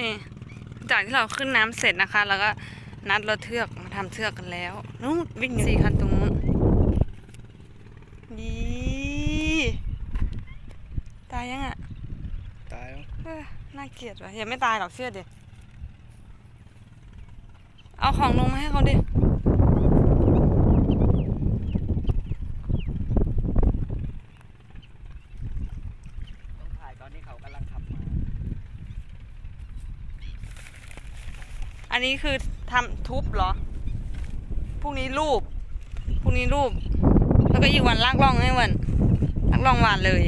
นี่จากที่เราขึ้นน้ำเสร็จนะคะ แล้วก็นัดรถเทือกมาทำเทือกกันแล้วนู้นวิ่งสี่คันตรงนู้นดีตายยังอะ ตายแล้วเอ้อน่าเกลียดว่ะยังไม่ตายหรอกเชื่อดิเอาของลงมาให้เขาดิต้องถ่ายตอนที่เขากำลังขับมา อั นนี้คือทำทุบเหรอ พรุ่งนี้รูป พรุ่งนี้รูป แล้วก็อีกวันลากล่องให้วันลากล่องหวานเลย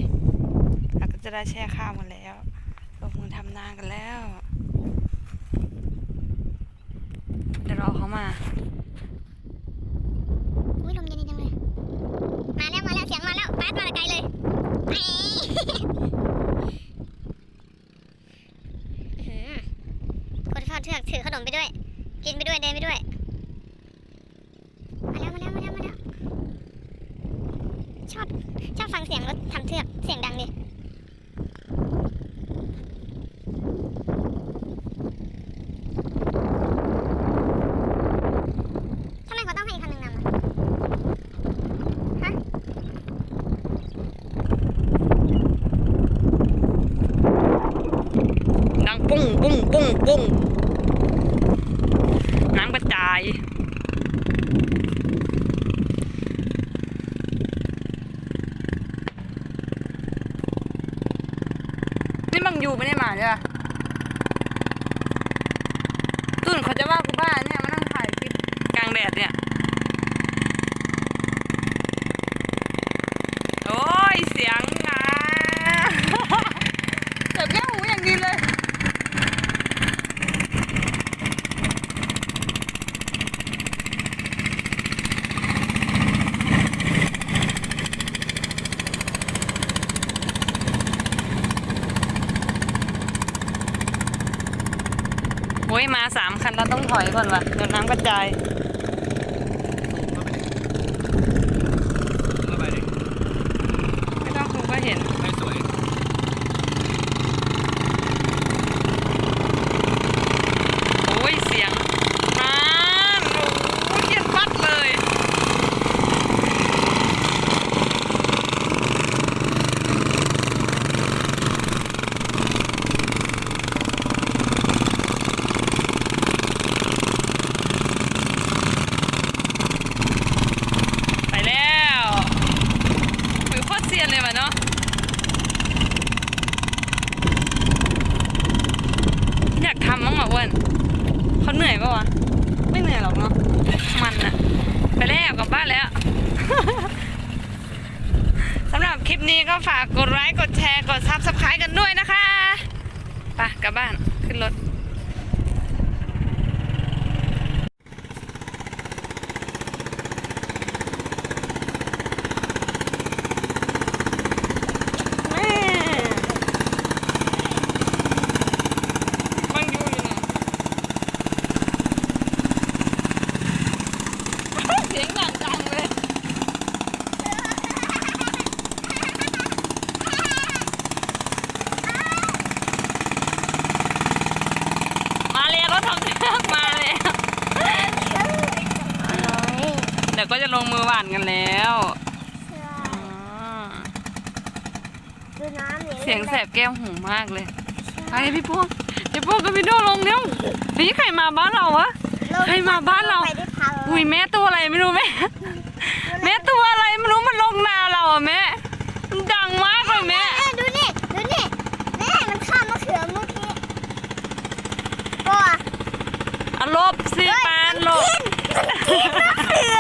แล้วก็จะได้แช่ข้าวกันแล้วลงมือทำนากันแล้ว เดี๋ยวรอเขามา อุ้ยลมเย็นดีจังเลย มาแล้วมาแล้วเสียงมาแล้วปาดมาแต่ไกลเลยเอ้ยอื้อหือคน เถือกถือขนมไปด้วย กินไปด้วยเดินไปด้วย มาแล้วมาแล้วมาแล้วมาแล้วชอบชอบฟังเสียงรถทำเทือกเสียงดังดิทำไมเขาต้องให้คนหนึ่งนำอะฮะดังปุ้งปุ้งปุ้งปุ้งน้ำกระจาย นี่ บังยูไม่ได้มาใช่ปะตุ่นเขาจะว่ากูบ้าเนี่ยมานั่งถ่ายคลิปกลางแดดเนี่ย โอ้ย เสียงอะ เจ็บแก้วหูอย่างดีเลย โอ้ยมาสามคันแล้วต้องถอยก่อนว่ะเดี๋ยวน้ำกระจายเข้าไปดิไม่ต้องคุณก็เห็น ไม่สวย โอ้ย เสียงนานโอ้ยเยียดฟัดเลย ไปแล้วหุยโคตรเซียนเลยว่ะเนาะ อยากทำมั้งเหรอเวนเขาเหนื่อยปะวะ ไม่เหนื่อยหรอกเนาะ มันอะไปแล้วกลับบ้านแล้วสำหรับคลิปนี้ก็ฝากกดไลค์ กดแชร์ กดซับสไครต์กันด้วยนะคะ ไปกลับบ้านขึ้นรถ แม่บังอยู่อยู่เนี่ย เสียงดังจังเลย มาเลยรถทำเชือกมาแล้ว เดี๋ยวก็จะลงมือหวานกันแล้วอ๋อดูน้ำนี่เสียงแสบแก้วหูมากเลยไปพี่พวกพี่พวกกับพี่โดลงเร็วนี่ใครมาบ้านเราวะ ใครมาบ้านเราไปด้วยเท้าหุยแม่ตัวอะไรไม่รู้แม่แม่ตัวอะไรไม่รู้มันลงนาเราอะแม่มันดังมากเลยแม่แม่ดูนี่ ดูนี่แม่มันข้ามมะเขือเมื่อกี้ก็อะลบสิปานลบกินมะเขือ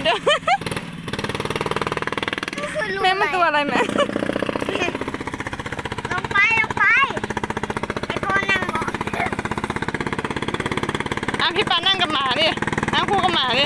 พี่ด้อแม่มันตัวอะไรแม่ไปไปไอ้พ่อนั่งเหรออะพี่ปานั่งกับหมาดินั่งคู่กับหมาดิ